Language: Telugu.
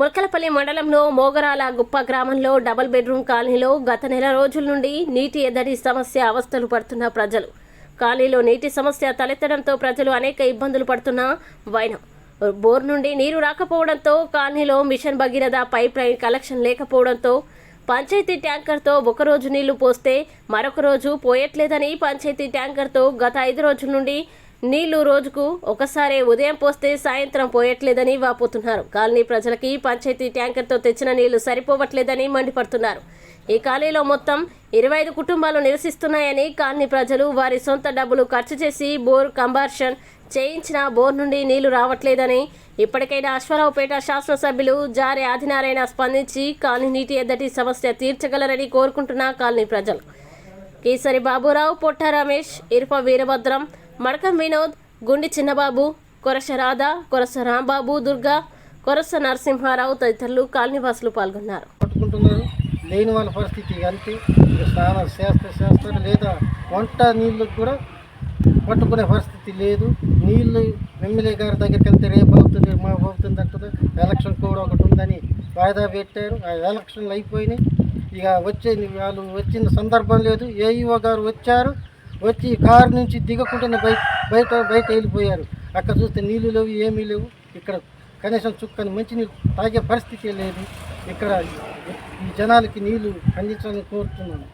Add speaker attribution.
Speaker 1: ములకలపల్లి మండలంలో మోగరాల గుప్ప గ్రామంలో డబుల్ బెడ్రూమ్ కాలనీలో గత నెల రోజుల నుండి నీటి ఎద్దడి సమస్య అవస్థలు పడుతున్న ప్రజలు. కాలనీలో నీటి సమస్య తలెత్తడంతో ప్రజలు అనేక ఇబ్బందులు పడుతున్న వైనం. బోర్ నుండి నీరు రాకపోవడంతో కాలనీలో mission Bhagiratha pipe line collection లేకపోవడంతో పంచాయతీ ట్యాంకర్తో ఒకరోజు నీళ్ళు పోస్తే మరొక రోజు పోయట్లేదని పంచాయతీ ట్యాంకర్తో గత ఐదు రోజుల నుండి నీళ్ళు రోజుకు ఒకసారి ఉదయం పోస్తే సాయంత్రం పోయట్లేదని వాపోతున్నారు. కాలనీ ప్రజలకి పంచాయతీ ట్యాంకర్తో తెచ్చిన నీళ్ళు సరిపోవట్లేదని మండిపడుతున్నారు. ఈ కాలనీలో మొత్తం ఇరవై ఐదు కుటుంబాలు నివసిస్తున్నాయని కాలనీ ప్రజలు వారి సొంత డబ్బులు ఖర్చు చేసి బోర్ కంబార్షన్ చేయించిన బోర్ నుండి నీళ్ళు రావట్లేదని ఇప్పటికైనా అశ్వరావుపేట శాసనసభ్యులు జారి ఆదినారాయణ స్పందించి కాలనీ నీటి ఎద్దటి సమస్య తీర్చగలరని కోరుకుంటున్న కాలనీ ప్రజలు. కేసరి బాబురావు పొట్ట రమేష్ ఇరుప వీరభద్రం మడకం వినోద్ గుండి చిన్నబాబు కొరస రాధ కొరస రాంబాబు దుర్గా కొరస నరసింహారావు తదితరులు కాలనీవాసులు పాల్గొన్నారు.
Speaker 2: పట్టుకుంటున్నారు. లేని వాళ్ళ పరిస్థితి అంతే ఇక స్నానాలు చేస్తే చేస్తారు లేదా వంట నీళ్ళు కూడా పట్టుకునే పరిస్థితి లేదు. నీళ్ళు ఎమ్మెల్యే గారి దగ్గరికి వెళ్తే రేపు అవుతుంది మా అవుతుంది అంటుంది. ఎలక్షన్ కూడా ఒకటి ఉందని వాయిదా పెట్టారు. ఆ ఎలక్షన్లు అయిపోయినాయి. ఇక వచ్చే వాళ్ళు వచ్చిన సందర్భం లేదు. ఏఈఓ గారు వచ్చారు. వచ్చి కారు నుంచి దిగకుండానే బయట బయట బయట వెళ్ళిపోయారు. అక్కడ చూస్తే నీళ్ళు లేవు ఏమీ లేవు. ఇక్కడ కనీసం చుక్కని మంచినీళ్ళు తాగే పరిస్థితి లేదు. ఇక్కడ ఈ జనాలకి నీళ్ళు అందించాలని కోరుతున్నాను.